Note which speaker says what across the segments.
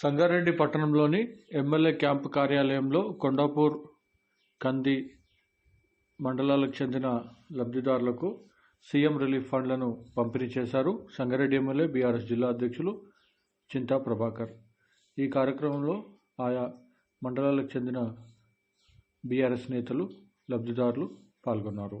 Speaker 1: సంగారెడ్డి పట్టణంలోని MLA camp కార్యాలయంలో కొండాపూర్ కంది మండలాలకు చెందిన లబ్ధిదారులకు సీఎం రిలీఫ్ ఫండ్లను పంపిణీ చేశారు. సంగారెడ్డి ఎమ్మెల్యే బీఆర్ఎస్ జిల్లా అధ్యక్షులు చింతా ప్రభాకర్. ఈ కార్యక్రమంలో ఆయా మండలాలకు చెందిన బీఆర్ఎస్ నేతలు లబ్ధిదారులు పాల్గొన్నారు.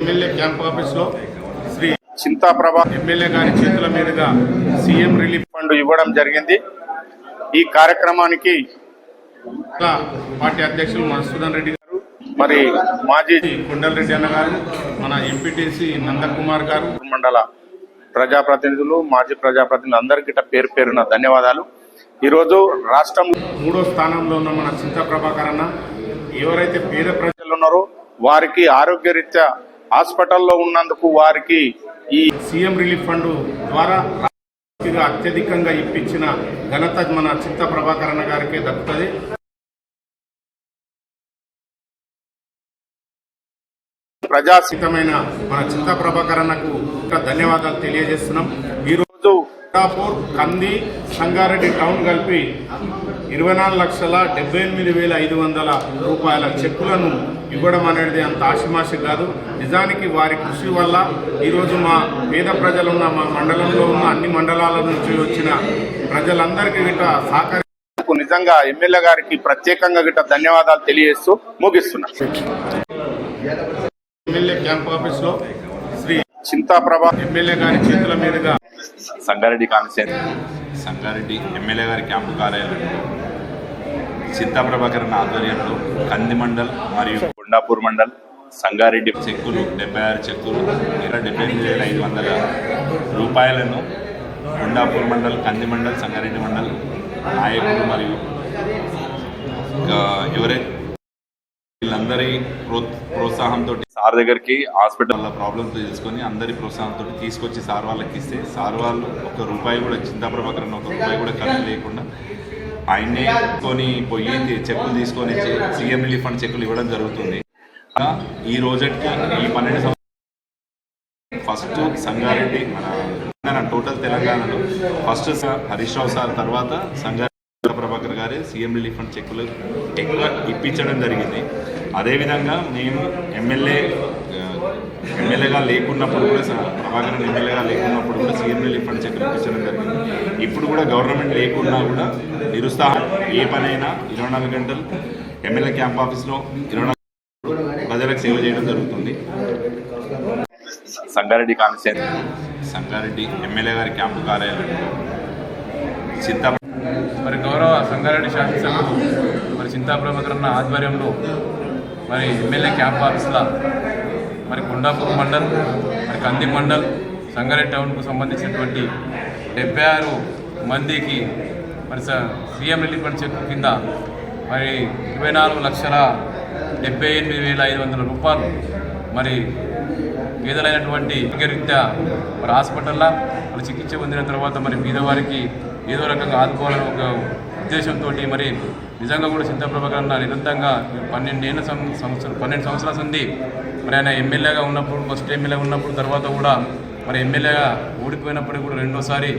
Speaker 2: ఎమ్మెల్యే క్యాంప్ ఆఫీస్లో శ్రీ చింతాప్రభ ఎమ్మెల్యే గారి చేతుల మీదుగా సీఎం రిలీఫ్ ఫండ్ ఇవ్వడం జరిగింది. ఈ కార్యక్రమానికి పార్టీ అధ్యక్షులు మధుసూదన్ రెడ్డి గారు మరి మాజీ కొండలరెడ్డి అన్న గారు మన ఎంపీటీసీ నందకుమార్ గారు మండల ప్రజాప్రతినిధులు మాజీ ప్రజాప్రతినిధులు అందరికీ పేరు పేరున ధన్యవాదాలు. ఈరోజు రాష్ట్రం మూడో స్థానంలో ఉన్న మన చింతాప్రభాకర్ అన్న ఎవరైతే పేద ప్రజలు ఉన్నారో వారికి ఆరోగ్యరీత్యా హాస్పిటల్లో ఉన్నందుకు వారికి ఈ సీఎం రిలీఫ్ ఫండ్ ద్వారా అత్యధికంగా ఇప్పించిన ఘనత మన చింత ప్రభాకర్ అన్న గారికే దక్కుతుంది. ప్రజాసితమైన మన చింత ప్రభాకర్ అన్నకు ఇంకా ధన్యవాదాలు తెలియజేస్తున్నాం. ఈ రోజు కోటాపూర్ కంది సంగారెడ్డి టౌన్ కలిపి ఇరవై నాలుగు లక్షల డెబ్బై ఎనిమిది వేల ఐదు వందల రూపాయల చెక్కులను ఇవ్వడం అనేది అంత ఆశమాషి కాదు. నిజానికి వారి కృషి వల్ల ఈరోజు మా పేద ప్రజలున్న మా మండలంలో ఉన్న అన్ని మండలాల నుంచి వచ్చిన ప్రజలందరికీ గిట్ట సహకరి నిజంగా ఎమ్మెల్యే గారికి ప్రత్యేకంగా గిట్ట ధన్యవాదాలు తెలియజేస్తూ ముగిస్తున్నా. ఎమ్మెల్యే క్యాంప్ ఆఫీస్లో శ్రీ చింతాప్రభ ఎమ్మెల్యే గారి చేతుల మీదుగా
Speaker 3: సంగారెడ్డి కాన్స్టిట్యూన్సీ సంగారెడ్డి ఎమ్మెల్యే గారి క్యాంపు కార్యాలయంలో సీతాప్రభాకరన్ ఆధ్వర్యంలో కంది మండల్ మరియు కొండాపూర్ మండల్ సంగారెడ్డి చెక్కులు డెబ్బై ఆరు చెక్కులు ఇరవై డెబ్బై ఎనిమిది వేల ఐదు వందల రూపాయలను కొండాపూర్ మండల్ కంది మండల్ సంగారెడ్డి మండల్ నాయకులు మరియు ఇంకా ఎవరైతే అందరి ప్రో ప్రోత్సాహంతో సార్ దగ్గరికి హాస్పిటల్ ప్రాబ్లమ్స్ తెలుసుకొని అందరి ప్రోత్సాహంతో తీసుకొచ్చి సార్ వాళ్ళకి ఇస్తే సార్ వాళ్ళు ఒక రూపాయి కూడా చింతా ప్రభాకరన్ ఒక రూపాయి కూడా ఖర్చు లేకుండా ఆయన్నే కొని పోయి చెక్కులు తీసుకొని సీఎం రిలీఫ్ ఫండ్ చెక్కులు ఇవ్వడం జరుగుతుంది. ఈ రోజుకి ఈ పన్నెండు సంవత్సరాలు ఫస్ట్ సంగారెడ్డి మన టోటల్ తెలంగాణలో ఫస్ట్ హరీష్ రావు సార్ తర్వాత సంగారెడ్డి గారే సీఎం రిలీఫ్ ఫండ్ చెక్కులు ఎక్కువ ఇప్పించడం జరిగింది. అదేవిధంగా మేము ఎమ్మెల్యే ఎమ్మెల్యేగా లేకున్నప్పుడు కూడా ప్రభాకర్ ఎమ్మెల్యేగా లేకున్నప్పుడు కూడా సీఎం రిలీఫ్ ఫండ్ చెక్కులు ఇప్పించడం జరిగింది. ఇప్పుడు కూడా గవర్నమెంట్ లేకున్నా కూడా నిరుత్సాహం ఏ పనైనా ఇరవై నాలుగు గంటలు ఎమ్మెల్యే క్యాంప్ ఆఫీస్లో ఇరవై ప్రజలకు సేవ చేయడం జరుగుతుంది. సంగారెడ్డి కాన్స్టిట్యూన్సీ. సంగారెడ్డి ఎమ్మెల్యే గారి క్యాంపు కార్యాలయంలో సీతా
Speaker 4: మరి గౌరవ సంగారెడ్డి శాసనసభ్యులు మరి చింతాప్రభకరణ ఆధ్వర్యంలో మరి ఎమ్మెల్యే క్యాంప్ ఆఫీసుల మరి కొండాపూర్ మండల్ మరి కంది మండల్ సంగారెడ్డి టౌన్కు సంబంధించినటువంటి డెబ్బై ఆరు మందికి మరి స- సీఎం రిలీఫ్ ఫండ్ చెక్ కింద మరి ఇరవై నాలుగు లక్షల డెబ్బై ఎనిమిది వేల ఐదు వందల రూపాయలు మరి పేదలైనటువంటి రీత్యా మరి హాస్పిటల్లో మరి చికిత్స పొందిన తర్వాత మరి పేదవారికి ఏదో రకంగా ఆదుకోవాలని ఒక
Speaker 5: ఉద్దేశంతో మరి నిజంగా కూడా చింతా ప్రభాకర్ నిరంతరంగా పన్నెండేళ్ళ సంవత్సరం పన్నెండు సంవత్సరాల సంది మరి ఆయన ఎమ్మెల్యేగా ఉన్నప్పుడు ఫస్ట్ ఎమ్మెల్యే ఉన్నప్పుడు తర్వాత కూడా మరి ఎమ్మెల్యేగా ఓడిపోయినప్పుడు కూడా రెండోసారి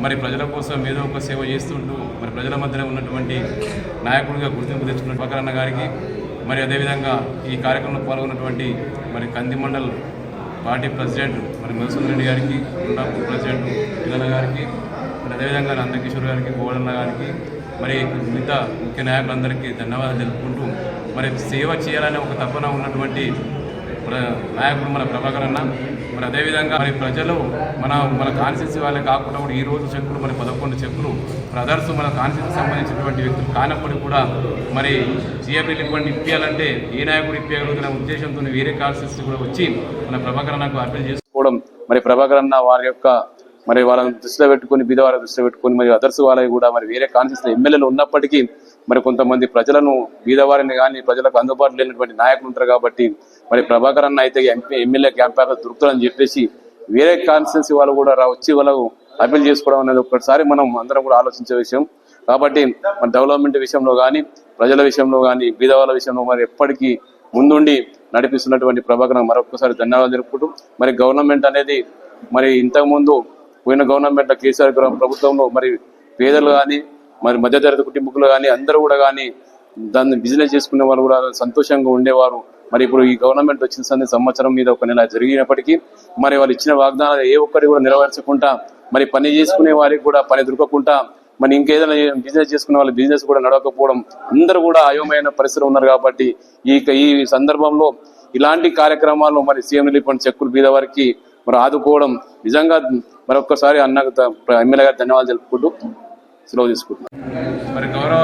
Speaker 5: మరి ప్రజల కోసం ఏదో ఒక సేవ చేస్తుంటూ మరి ప్రజల మధ్యలో ఉన్నటువంటి నాయకుడిగా గుర్తింపు తెచ్చుకున్న ప్రకరణ గారికి మరి అదేవిధంగా ఈ కార్యక్రమంలో పాల్గొన్నటువంటి మరి కంది మండల్ పార్టీ ప్రెసిడెంట్ మరి మధుసూదన్ రెడ్డి గారికి గుండాపూర్ ప్రెసిడెంట్ పిల్లల గారికి మరి అదేవిధంగా నందకిషోర్ గారికి గోడన్న గారికి మరి మిగతా ముఖ్య నాయకులందరికీ ధన్యవాదాలు తెలుపుకుంటూ మరి సేవ చేయాలనే ఒక తపన ఉన్నటువంటి నాయకుడు మన ప్రభాకర్ అన్న. మరి అదేవిధంగా మరి ప్రజలు మన మన కాన్స్టిట్యూన్సీ వాళ్ళే కాకుండా కూడా ఈ రోజు చెక్కులు మరి పదకొండు చెక్కులు బ్రదర్స్ మన కాన్స్టిట్యూన్సీ సంబంధించినటువంటి వ్యక్తులు కానప్పటికీ కూడా మరి సీఎం ఇవ్వండి ఇప్పించాలంటే ఏ నాయకుడు ఇప్పించగలుగుతున్న ఉద్దేశంతో వేరే కాన్స్టిట్యూన్సీ కూడా వచ్చి మన ప్రభాకర్ అన్నకు అప్పీల్ చేసుకోవడం మరి ప్రభాకర్ అన్న వారి యొక్క మరి వాళ్ళని దృష్టిలో పెట్టుకుని బీదవారి దృష్టిలో పెట్టుకుని మరి అదర్స్ వాళ్ళకి కూడా మరి వేరే కాన్స్టిట్యూన్సీ ఎమ్మెల్యేలు ఉన్నప్పటికీ మరి కొంతమంది ప్రజలను బీదవారిని కానీ ప్రజలకు అందుబాటులో లేనటువంటి నాయకులు ఉంటారు కాబట్టి మరి ప్రభాకర్ అన్న అయితే ఎంపీ ఎమ్మెల్యే క్యాంప్ ఆఫీస్ దొరుకుతుందని చెప్పేసి వేరే కాన్స్టిట్యున్సీ వాళ్ళు కూడా వచ్చి వాళ్ళకు అప్పీల్ చేసుకోవడం అనేది ఒకసారి మనం అందరం కూడా ఆలోచించే విషయం. కాబట్టి మన డెవలప్మెంట్ విషయంలో కానీ ప్రజల విషయంలో కానీ బీదవాళ్ళ విషయంలో మరి ఎప్పటికీ ముందుండి నడిపిస్తున్నటువంటి ప్రభాకర్ మరొకసారి ధన్యవాదాలు జరుపుకుంటూ మరి గవర్నమెంట్ అనేది మరి ఇంతకుముందు పోయిన గవర్నమెంట్ కేసీఆర్ గారి ప్రభుత్వంలో మరి పేదలు కానీ మరి మధ్యతరగతి కుటుంబకులు కానీ అందరూ కూడా కానీ దాన్ని బిజినెస్ చేసుకునే వాళ్ళు కూడా సంతోషంగా ఉండేవారు. మరి ఇప్పుడు ఈ గవర్నమెంట్ వచ్చిన సంది సంవత్సరం మీద ఒక నెల జరిగినప్పటికీ మరి వాళ్ళు ఇచ్చిన వాగ్దానాలు ఏ ఒక్కటి కూడా నెరవేర్చకుండా మరి పని చేసుకునే వారికి కూడా పని దొరకకుండా మరి ఇంకేదైనా బిజినెస్ చేసుకునే వాళ్ళు బిజినెస్ కూడా నడవకపోవడం అందరూ కూడా అయోమయమైన పరిస్థితులు ఉన్నారు కాబట్టి ఈ ఈ సందర్భంలో ఇలాంటి కార్యక్రమాలు మరి సీఎం రిలీఫ్ ఫండ్ చెక్కులు బీద వారికి మరి ఆదుకోవడం నిజంగా మరొక్కసారి అన్నకు ఎమ్మెల్యే గారు ధన్యవాదాలు తెలుపుకుంటూ సెలవు తీసుకుంటున్నాను. మరి గౌరవ